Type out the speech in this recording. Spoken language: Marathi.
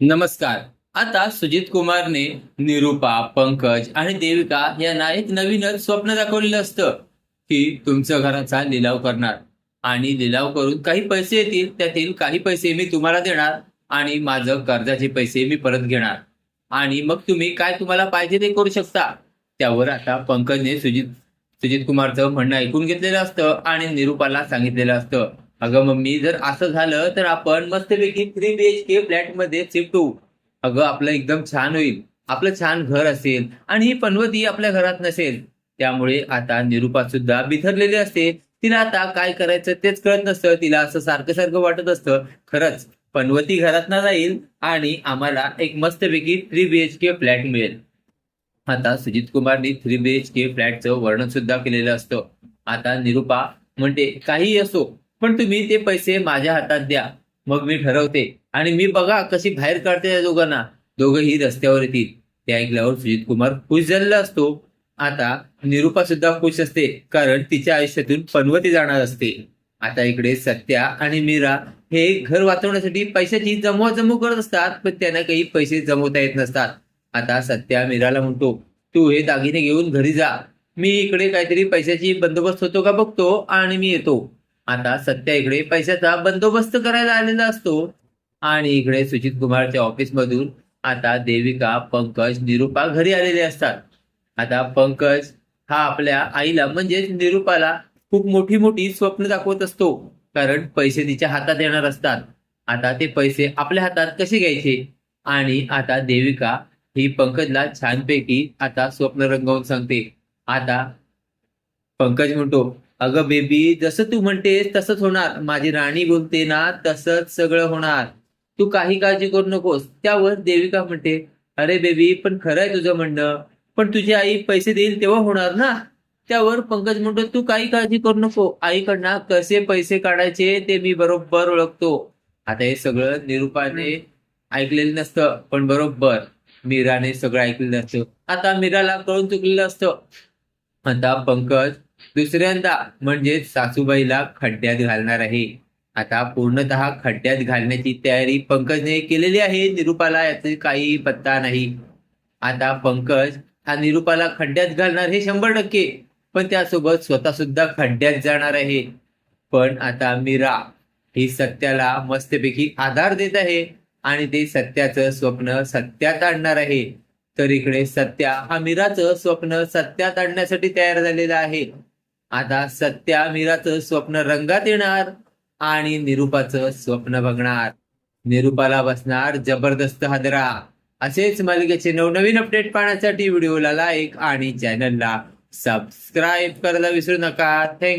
नमस्कार. आता सुजित कुमारने निरुपा पंकज आणि देविका यांना एक नवीनच स्वप्न दाखवलेलं असतं की तुमचं घराचा लिलाव करणार. आणि लिलाव करून काही पैसे येतील त्यातील काही पैसे मी तुम्हाला देणार आणि माझं कर्जाचे पैसे मी परत घेणार. आणि मग तुम्ही काय तुम्हाला पाहिजे ते करू शकता? त्यावर आता पंकजने सुजित सुजित कुमारचं म्हणणं ऐकून घेतलेलं असतं आणि निरुपाला सांगितलेलं असतं. अगं मम्मी जर असं झालं तर आपण मस्तपैकी थ्री बी एच के फ्लॅटमध्ये शिफ्ट. होऊ अगं आपलं एकदम छान होईल. आपलं छान घर असेल आणि ही पनवती आपल्या घरात नसेल. त्यामुळे आता निरुपा सुद्धा बिथरलेली असते. तिला आता काय करायचं तेच कळत नसतं. तिला असं सारखं सारखं वाटत असतं. खरंच पनवती घरात ना जाईल आणि आम्हाला एक मस्तपैकी three B H K flat मिळेल. आता सुजित कुमारनी थ्री बी एच के फ्लॅटचं वर्णन सुद्धा केलेलं असतं. आता निरुपा म्हणते काही असो पण तुम्ही ते पैसे माझ्या हातात द्या. मग मी ठरवते. आणि मी बघा कशी बाहेर काढते या दोघांना. दोघंही रस्त्यावर येतील. ते ऐकल्यावर सुजित कुमार खुश झालेला असतो. आता निरुपा सुद्धा खुश असते. कारण तिच्या आयुष्यातून पनवती जाणार असते. आता इकडे सत्या आणि मीरा हे घर वाचवण्यासाठी पैशाची जमवाजमव करत असतात. पण त्यांना काही पैसे जमवता येत नसतात. आता सत्या मीराला म्हणतो तू हे दागिने घेऊन घरी जा. मी इकडे काहीतरी पैशाची बंदोबस्त होतो का बघतो आणि मी येतो. आता सत्या इकडे पैशाचा बंदोबस्त करायला आलेला असतो. आणि इकडे सुजित कुमारच्या ऑफिस मधून आता देविका पंकज निरुपा घरी आलेले असतात. आता पंकज हा आपल्या आईला म्हणजेच निरुपाला खूप मोठी मोठी स्वप्न दाखवत असतो. कारण पैसे तिच्या हातात येणार असतात. आता ते पैसे आपल्या हातात कसे घ्यायचे? आणि आता देविका ही पंकजला छानपैकी आता स्वप्न रंगवून सांगते. आता पंकज म्हणतो अगं बेबी जसं तू म्हणतेस तसंच होणार. माझी राणी बोलते ना तसंच सगळं होणार. तू काही काळजी करू नकोस. त्यावर देविका म्हणते अरे बेबी पण खरं आहे तुझं म्हणणं. पण तुझी आई पैसे देईल तेव्हा होणार ना? त्यावर पंकज म्हणतो तू काही काळजी करू नको. आईकडनं कसे पैसे काढायचे ते मी बरोबर ओळखतो. आता हे सगळं निरुपाने ऐकलेलं नसतं पण बरोबर. मीराने सगळं ऐकलेलं नसतं. आता मीराला कळून चुकलेलं असतं. आता पंकज दुसऱ्यांदा म्हणजे सासूबाईला खड्ड्यात घालणार आहे. आता पूर्णतः खड्ड्यात घालण्याची तयारी पंकजने केलेली आहे. निरुपाला याचा काही पत्ता नाही. आता पंकज हा निरुपाला खड्ड्यात घालणार हे शंभर टक्के. पण त्यासोबत स्वतः सुद्धा खड्ड्यात जाणार आहे. पण आता मीरा ही सत्याला मस्तपैकी आधार देत आहे. आणि ते सत्याचं स्वप्न सत्यात आणणार आहे. तर इकडे सत्या हा मीराचं स्वप्न सत्यात आणण्यासाठी तयार झालेला आहे. आता सत्या मीराचं स्वप्न रंगात येणार आणि निरुपाचं स्वप्न बघणार. निरुपाला बसणार जबरदस्त हादरा. असेच मालिकेचे नवनवीन अपडेट पाहण्यासाठी व्हिडिओला लाईक आणि चॅनलला सबस्क्राईब करायला विसरू नका. थँक